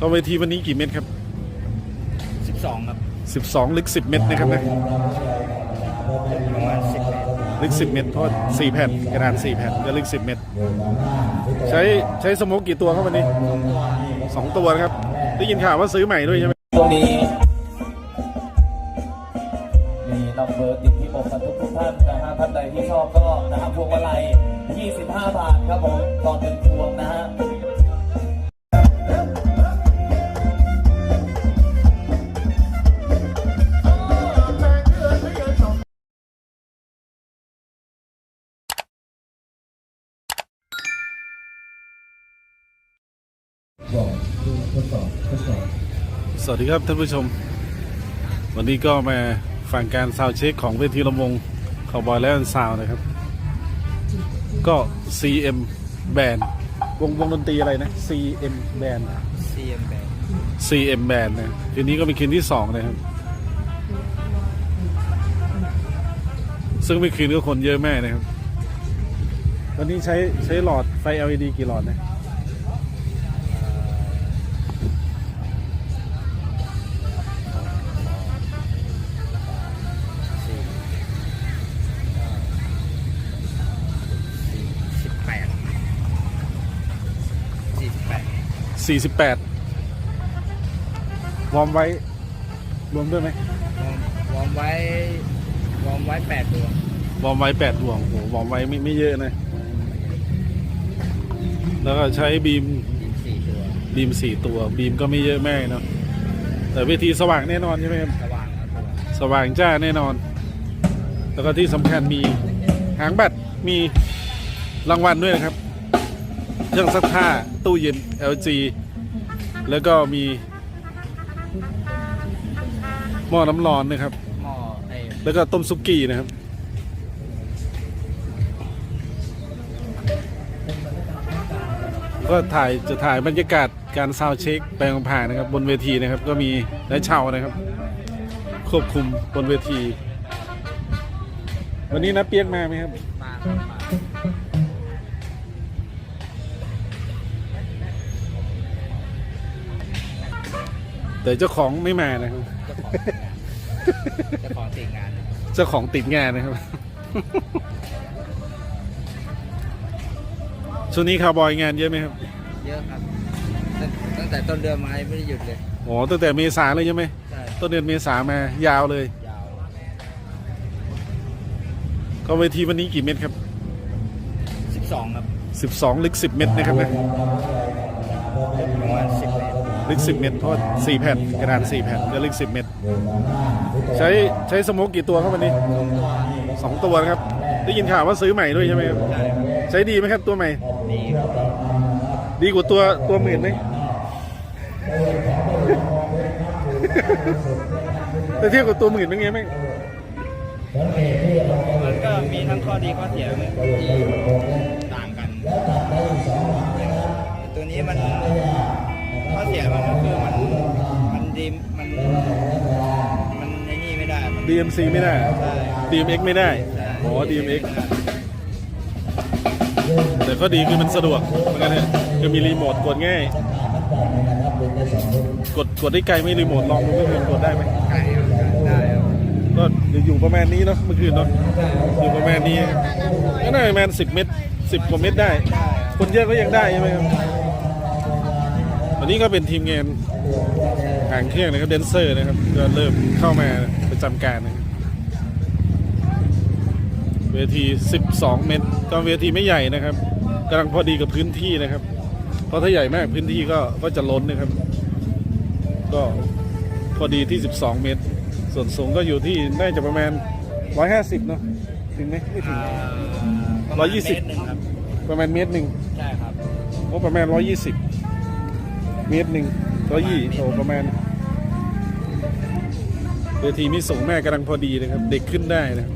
ก็เวทีวันนี้กี่เม็ดครับ 12 ครับ12ลึก10 เม็ดนะครับนะประมาณ10เมตรลึก10 เม็ดเพราะ4แผ่นกระดาน4แผ่นก็ลึก 10 เม็ดใช้ใช้สโมกกี่ตัวครับวันนี้2ตัวนะครับ ได้ยินข่าวว่าซื้อใหม่ด้วยใช่ไหมช่วงนี้มีนัมเบอร์ติดที่อกกันทุกทุกๆท่านนะฮะท่านใดที่ชอบก็นะฮะพวงมาลัย25 บาทครับผมต่อหนึ่งพวงนะฮะ สวัสดีครับท่านผู้ชม วันนี้ก็มาฟังการซาวด์เช็คของเวทีลำวงขอบอยและซาวนะครับ ก็ CM Band วงวงดนตรีอะไรนะ CM Band CM แบง CM Band นะคืนนี้ก็เป็นคืนที่สองนะครับ ซึ่งเป็นคืนก็คนเยอะแม่นะครับ วันนี้ใช้ใช้หลอดไฟ LED กี่หลอดนะ 48 48 วอร์มไว้ รวมด้วยไหมวอร์มวอร์มไว้วอร์มไว้8ตัววอร์มไว้8ดวงโอ้โหวอร์มไว้ไม่ไม่เยอะนะ แล้วก็ใช้บีมยิง4ตัวบีม4ตัว บีมก็ไม่เยอะแม่เนาะแต่เวทีสว่างแน่นอนใช่ไหมครับสว่างครับสว่างสว่างจ้าแน่นอน แล้วก็ที่สำคัญมีหางบัตรมีรางวัลด้วยนะครับ เครื่องซักผ้าตู้เย็น LG แล้วก็มีหม้อน้ำร้อนนะครับ หม้อไอ้แล้วก็ต้มซุกี้นะครับ ก็ถ่ายจะถ่ายบรรยากาศการซาวด์เช็คแปลงผ่านนะครับ บนเวทีนะครับ ก็มีและเชานะครับ ควบคุมบนเวที วันนี้นับเปียกมาไหมครับ มาครับมา แต่เจ้าของไม่มานะครับเจ้าของเจ้าของติดงานเจ้าของติดงานนะครับ ช่วงนี้คาวบอยงานเยอะไหมครับ เยอะครับตั้งตั้งแต่ต้นเดือนมาไม่ได้หยุดเลยอ๋อตั้งแต่เมษาเลยใช่ไหม ใช่ต้นเดือนเมษามายาวเลย ยาวก็เวทีวันนี้กี่เม็ดครับ12 ครับ12ลึก10 เม็ดนะครับนะประมาณ10เมตร ลึก 10 เม็ดเพราะ4แผ่นกระดาน4แผ่นก็ลึก 10 เม็ดใช้ใช้สโมกกี่ตัวครับวันนี้2ตัวนะครับ ได้ยินข่าวว่าซื้อใหม่ด้วยใช่ไหมครับ ใช้ดีไหมครับตัวใหม่ ดีครับดีกว่าตัวตัวหมื่นไหมแต่เทียบกับตัวหมื่นเป็นไงบ้างมันก็มีทั้งข้อดีข้อเสียที่ต่างกัน ตัวนี้มัน สียมันก็คือมันมันดีมันมันไอ้นี่ไม่ได้ มัน DMC ไม่ได้ ใช่ DMX ไม่ได้อ๋อ DMX แต่ข้อดีคือมันสะดวกเหมือนกันเนี่ยคือมีรีโมทกดง่าย กดกดได้ไกลไม่รีโมทลองดูเมื่อคืนกดได้ไหมไก่ครับได้ครับก็อยู่ประมาณนี้เนาะเมื่อคืนเนาะอยู่ประมาณนี้ก็น่าจะประมาณสิบเมตรสิบกว่าเมตรได้ได้ครับคนเยอะก็ยังได้ใช่ไหมครับวั นนี้ก็เป็นทีมงานหางเครื่องนะครับเดนเซอร์นะครับก็เริ่มเข้ามาประจำการนะครับเวที 12 เมตรก็เวทีไม่ใหญ่นะครับกำลังพอดีกับพื้นที่นะครับ เพราะถ้าใหญ่มากพื้นที่ก็ก็จะล้นนะครับ ก็พอดีที่ 12 เมตร ส่วนสูงก็อยู่ที่น่าจะประมาณ 150 เนาะถึงไหมไม่ถึงอ่าประร้มาอณยยี่สิบเมตรหนึ่งครับประมาณเมตรหนึ่งใช่ครับโอ้ประมาณ 120 เมตรหนึ่งร้อยยี่โอ้ประมาณเวทีไม่สูงแม่กำลังพอดีนะครับ เด็กขึ้นได้นะครับ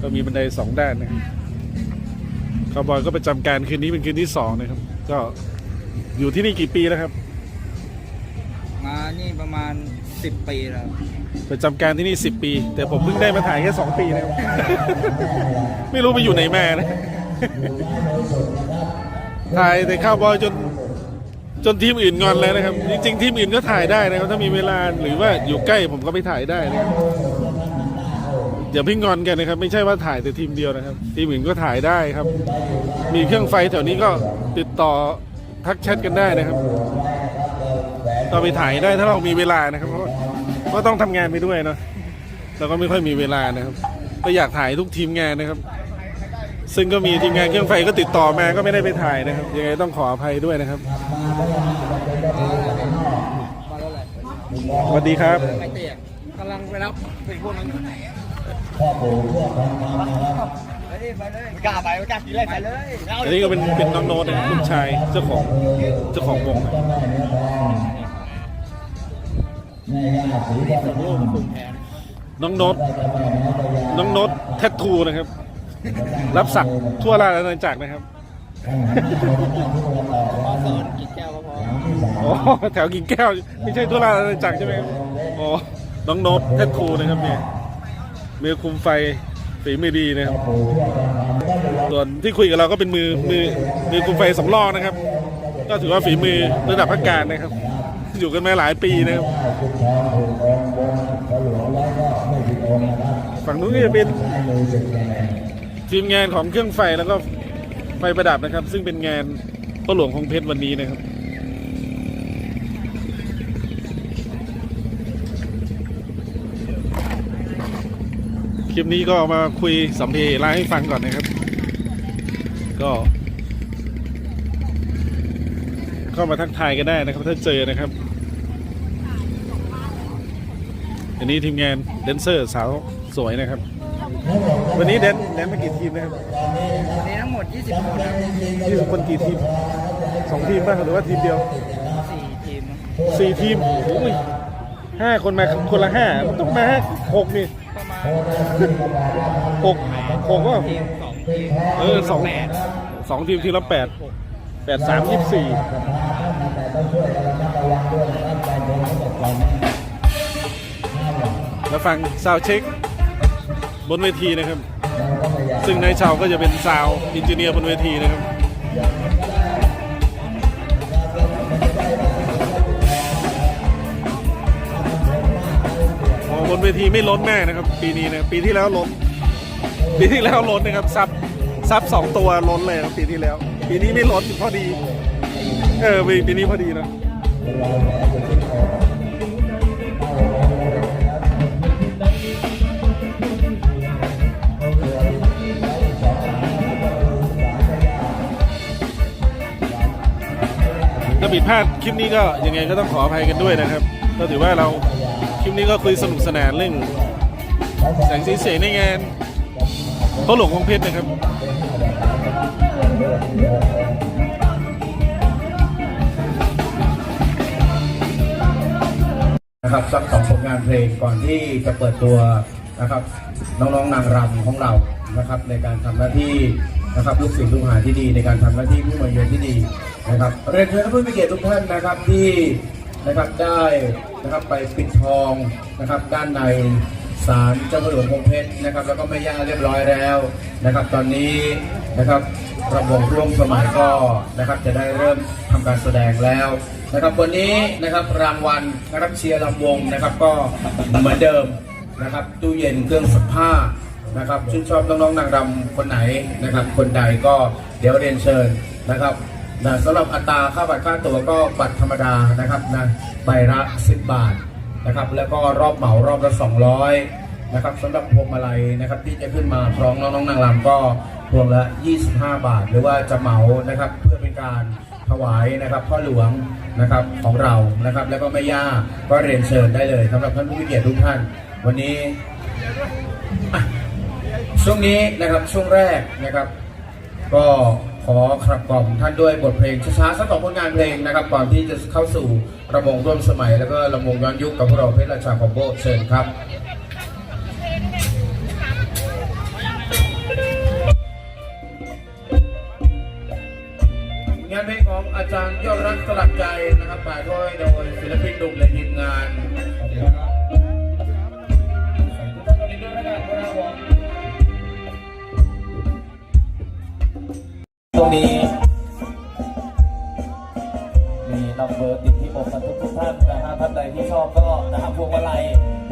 ก็มีบันไดสองด้านนะครับคาวบอยก็ประจำการคืนนี้เป็นคืนที่สองนะครับ ก็อยู่ที่นี่กี่ปีแล้วครับ มานี่ประมาณ10ปีแล้ว ประจำการที่นี่สิบปี แต่ผมเพิ่งได้มาถ่ายแค่สองปีนะครับ ไม่รู้ไปอยู่ไหนมานะถ่ายแต่ข้าวบอยจน จนทีมอื่นงอนแล้วนะครับ จริงๆทีมอื่นก็ถ่ายได้นะครับ ถ้ามีเวลาหรือว่าอยู่ใกล้ผมก็ไปถ่ายได้นะครับอย่าเพิ่งงอนกันนะครับ ไม่ใช่ว่าถ่ายแต่ทีมเดียวนะครับ ทีมอื่นก็ถ่ายได้ครับ มีเครื่องไฟแถวนี้ก็ติดต่อทักแชทกันได้นะครับก็ไปถ่ายได้ถ้าเรามีเวลานะครับ เพราะว่าก็ต้องทำงานไปด้วยเนาะเราก็ไม่ค่อยมีเวลานะครับก็อยากถ่ายทุกทีมงานนะครับ ซึ่งก็มีทีมงานเครื่องไฟก็ติดต่อมาก็ไม่ได้ไปถ่ายนะครับ ยังไงต้องขออภัยด้วยนะครับสวัสดีครับไม่เตียกกำลังไปรับไปพวกนั้นไปดิไปเลยกล้าไปไม่กล้ากินเลยไปเลยอันนี้ก็เป็นเป็นน้องโน้ตนะครับลูกชายเจ้าของเจ้าของวงนะโลกคุมแทนน้องโน้ตน้องโน้ตแทททูนะครับ รับสักทั่วราชอาณาจักรนะครับพอสอนกินแก้วก็พออ๋อแถวกิ่งแก้ว ไม่ใช่ทั่วราชอาณาจักรใช่ไหมครับอ๋อน้องโน้ตแทททูนะครับเนี่ยมือคุมไฟฝีมือดีนะครับส่วนที่คุยกับเราก็เป็นมือมือมือคุมไฟสำรองนะครับ ก็ถือว่าฝีมือระดับพักการนะครับ อยู่กันมาหลายปีนะครับฝั่งนู้นก็จะเป็น ทีมงานของเครื่องไฟแล้วก็ไฟประดับนะครับ ซึ่งเป็นงานพ่อหลวงของเพชรวันนี้นะครับคลิปนี้ก็มาคุยสัมเพลาให้ฟังก่อนนะครับ ก็ เข้ามาทักทายกันได้นะครับ ถ้าเจอนะครับอันนี้ทีมงานแดนเซอร์สาวสวยนะครับ วันนี้แดนแดนมากี่ทีมนะครับวันนี้ทั้งหมด 20 คนครับยี่สิบคนกี่ทีมสองทีมป่ะหรือว่าทีมเดียว4ทีมสี่ทีมโอ้ยห้าคนมาคนละห้ามันต้องมาห้าหกนี่ประมาณหกหกก็ทีม2ทีมเออสองแปดสองทีมทีมละแปดแปดสามยี่สิบสี่แล้วฟังซาวเช็ค บนเวทีนะครับ ซึ่งนายชาวก็จะเป็นซาวอินจิเนียร์บนเวทีนะครับอ๋อบนเวทีไม่ล้นแน่นะครับ ปีนี้นะปีที่แล้วล้น ปีที่แล้วล้นนะครับซับซับสองตัวล้นเลยปีที่แล้ว ปีนี้ไม่ล้นพอดี เออปีปีนี้พอดีนะ ถ้าผิดพลาดคลิปนี้ก็ยังไงก็ต้องขออภัยกันด้วยนะครับ ก็ถือว่าเราคลิปนี้ก็คุยสนุกสนานเรื่องแสงสีเสียงในงานเขาหลงของเพชรนะครับนะครับสักสองผลงานเพลงก่อนที่จะเปิดตัวนะครับน้องๆนางรำของเรานะครับ ในการทำหน้าที่นะครับลูกศิษย์ลูกหาที่ดีในการทำหน้าที่ผู้มาเยือนที่ดี นะครับเรียนเชิญท่านผู้มีเกียรติทุกท่านนะครับที่นะครับได้นะครับไปปิดทองนะครับด้านในศาลเจ้าพระหลวงพงเพชรนะครับ แล้วก็แม่ย่าเรียบร้อยแล้วนะครับ ตอนนี้นะครับระบบร่วมสมัยก็นะครับจะได้เริ่มทำการแสดงแล้วนะครับวันนี้นะครับรางวัลนะครับเชียร์ลำวงนะครับก็เหมือนเดิมนะครับตู้เย็นเครื่องซักผ้านะครับชื่นชอบน้องๆนางรำคนไหนนะครับ คนใดก็เดี๋ยวเรียนเชิญนะครับ นะสำหรับอัตราค่าบัตรค่าตั๋วก็บัตรธรรมดานะครับนะใบละ 10 บาทนะครับ แล้วก็รอบเหมารอบละ 200นะครับสำหรับพวงมาลัยนะครับที่จะขึ้นมาพร้อมน้องๆนางรำก็พวงละ 25 บาท หรือว่าจะเหมานะครับเพื่อเป็นการถวายนะครับพ่อหลวงนะครับของเรานะครับ แล้วก็แม่ย่าก็เรียนเชิญได้เลยสำหรับท่านผู้มีเกียรติทุกท่าน วันนี้ช่วงนี้นะครับช่วงแรกนะครับ ก็ ขอขับกล่อมท่านด้วยบทเพลงช้าๆสักสองผลงานเพลงนะครับ ก่อนที่จะเข้าสู่ระบงร่วมสมัย แล้วก็ระบงย้อนยุคกับพวกเราเพชรราชาคอมโบเชิญครับ นี้มีนัมเบอร์ติดที่อกกันทุกทุกท่านนะฮะท่านใดที่ชอบก็นะฮะพวงมาลัย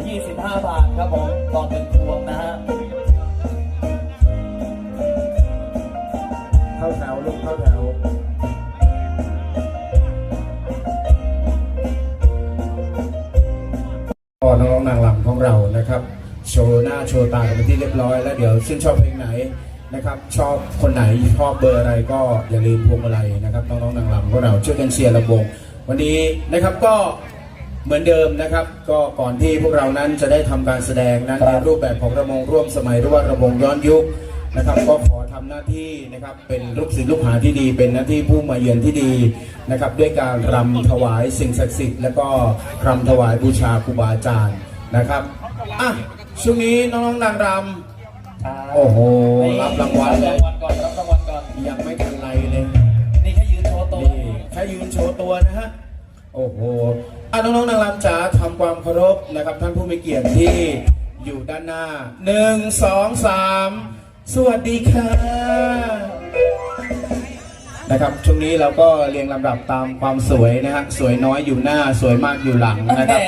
25 บาทครับผมตอหนึ่งพวงนะฮะเข้าแถวลูกเข้าแถวก็น้องนางรำของเรานะครับ โชว์หน้าโชว์ตากันเป็นที่เรียบร้อยแล้วเดี๋ยวชื่นชอบเพลงไหน นะครับชอบคนไหนชอบเบอร์อะไรก็อย่าลืมพวงมาลัยนะครับน้องๆนางรำของเราช่วยกันเชียร์ระวงวันนี้นะครับก็เหมือนเดิมนะครับ ก็ก่อนที่พวกเรานั้นจะได้ทำการแสดงนั้นในรูปแบบของระมงร่วมสมัยหรือว่าระมงย้อนยุคนะครับ ก็ขอทำหน้าที่นะครับเป็นลูกศิษย์ลูกหาที่ดี เป็นหน้าที่ผู้มาเยือนที่ดีนะครับ ด้วยการรำถวายสิ่งศักดิ์สิทธิ์แล้วก็รำถวายบูชาครูบาอาจารย์นะครับอะช่วงนี้น้องๆนางรำ โอ้โห รับรางวัลเลยรับรางวัลก่อนรับรางวัลก่อนยังไม่ทันไรเลยนี่แค่ยืนโชว์ตัวนี่แค่ยืนโชว์ตัวนะฮะ โอ้โหอะน้องๆนางรำจ๋าทำความเคารพนะครับท่านผู้มีเกียรติที่อยู่ด้านหน้าหนึ่งสองสามสวัสดีค่ะ นะครับช่วงนี้เราก็เรียงลำดับตามความสวยนะฮะสวยน้อยอยู่หน้าสวยมากอยู่หลังนะครับ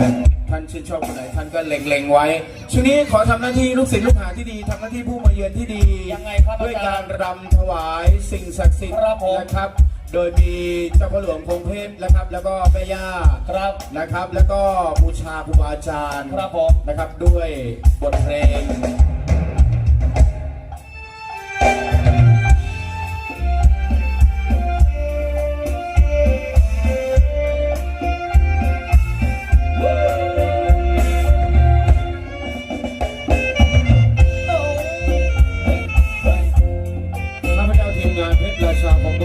นะ ท่านชื่นชอบคนไหนท่านก็เล็งๆไว้ช่วงนี้ขอทำหน้าที่ลูกศิษย์ลูกหาที่ดีทำหน้าที่ผู้มาเยือนที่ดียังไงครับด้วยอาการจารย์รำถวายสิ่งศักดิ์สิทธิ์ครับผมนะครับ โดยมีเจ้าพ่อหลวงพงเพชรนะครับ แล้วก็แม่ย่าครับนะครับ แล้วก็บูชาครูบาอาจารย์ครับผมนะครับด้วยบทเพลง มงานเพชรราชาคองโบ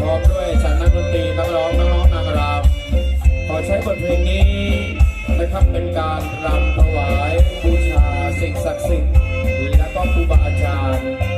พร้อมด้วยฉันนักดนตรีนักร้องน้องนางรำขอใช้บทเพลงนี้นะครับเป็นการรำถวายบูชาสิ่งศักดิ์สิทธิ์และก็ครูบาอาจารย์